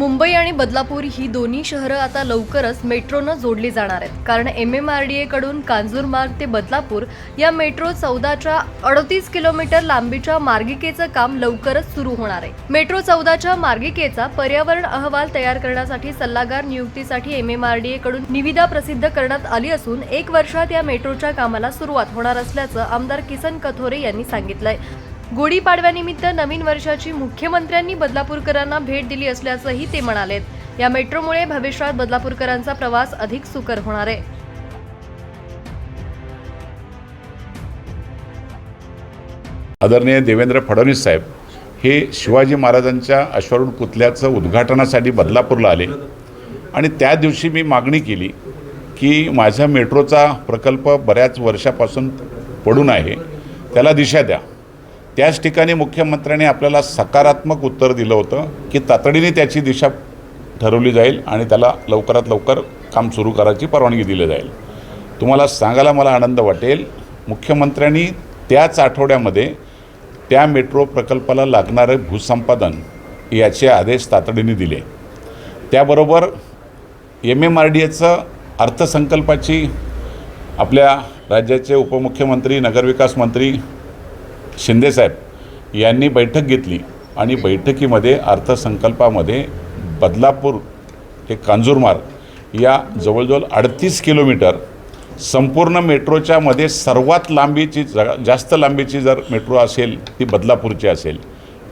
मुंबई आणि बदलापूर ही दोन्ही शहरं आता लवकरच मेट्रोनं जोडली जाणार आहेत. कारण एम एम आर डी एकडून कांजूरमार्ग ते बदलापूर या मेट्रो चौदाच्या अडतीस किलोमीटर लांबीच्या मार्गिकेचं काम लवकरच सुरू होणार आहे. मेट्रो चौदाच्या मार्गिकेचा पर्यावरण अहवाल तयार करण्यासाठी सल्लागार नियुक्तीसाठी एम एम आर डी एकडून निविदा प्रसिद्ध करण्यात आली असून एक वर्षात या मेट्रोच्या कामाला सुरुवात होणार असल्याचं आमदार किसन कथोरे यांनी सांगितलंय. गुढीपाडव्यानिमित्त नवीन वर्षाची मुख्यमंत्र्यांनी बदलापूरकरांना भेट दिली असल्याचंही ते म्हणालेत. या मेट्रोमुळे भविष्यात बदलापूरकरांचा प्रवास अधिक सुकर होणार आहे. आदरणीय देवेंद्र फडणवीस साहेब हे शिवाजी महाराजांच्या अश्वारूढ पुतल्याचं उद्घाटनासाठी बदलापूरला आले. आणि त्या दिवशी मी मागणी केली की माझ्या मेट्रोचा प्रकल्प बऱ्याच वर्षापासून पडून आहे. त्याला दिशा द्या. त्याच ठिकाणी मुख्यमंत्र्यांनी आपल्याला सकारात्मक उत्तर दिलं होतं की तातडीने त्याची दिशा ठरवली जाईल आणि त्याला लवकरात लवकर काम सुरू करायची परवानगी दिली जाईल. तुम्हाला सांगायला मला आनंद वाटेल. मुख्यमंत्र्यांनी त्याच आठवड्यामध्ये त्या मेट्रो प्रकल्पाला लागणारे भूसंपादन याचे आदेश तातडीने दिले. त्याबरोबर एम एम आर डी एचं अर्थसंकल्पाची आपल्या राज्याचे उपमुख्यमंत्री नगरविकास मंत्री शिंदेसाहेब यांनी बैठक घेतली आणि बैठकीमध्ये अर्थसंकल्पामध्ये बदलापूर ते कांजूरमार्ग या जवळजवळ अडतीस किलोमीटर संपूर्ण मेट्रोच्या मध्ये सर्वात लांबीची जा जास्त लांबीची जर मेट्रो असेल ती बदलापूरची असेल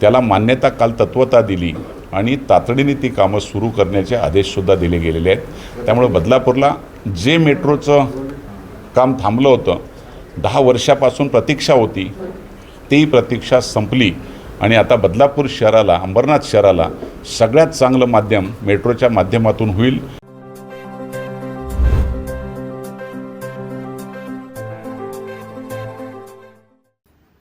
त्याला मान्यता काल तत्वता दिली आणि तातडीने ती कामं सुरू करण्याचे आदेशसुद्धा दिले गेलेले आहेत. त्यामुळे बदलापूरला जे मेट्रोचं काम थांबलं होतं दहा वर्षापासून प्रतीक्षा होती ती प्रतीक्षा संपली आणि आता बदलापूर शहराला अंबरनाथ शहराला सगळ्यात चांगलं माध्यम मेट्रोच्या माध्यमातून होईल.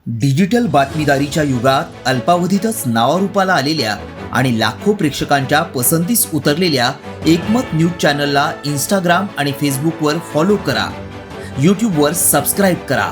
डिजिटल बातमीदारीच्या युगात अल्पावधीतच नावारूपाला आलेल्या आणि लाखो प्रेक्षकांच्या पसंतीस उतरलेल्या एकमत न्यूज चॅनलला इंस्टाग्राम आणि फेसबुकवर फॉलो करा. यूट्यूबवर सबस्क्राईब करा.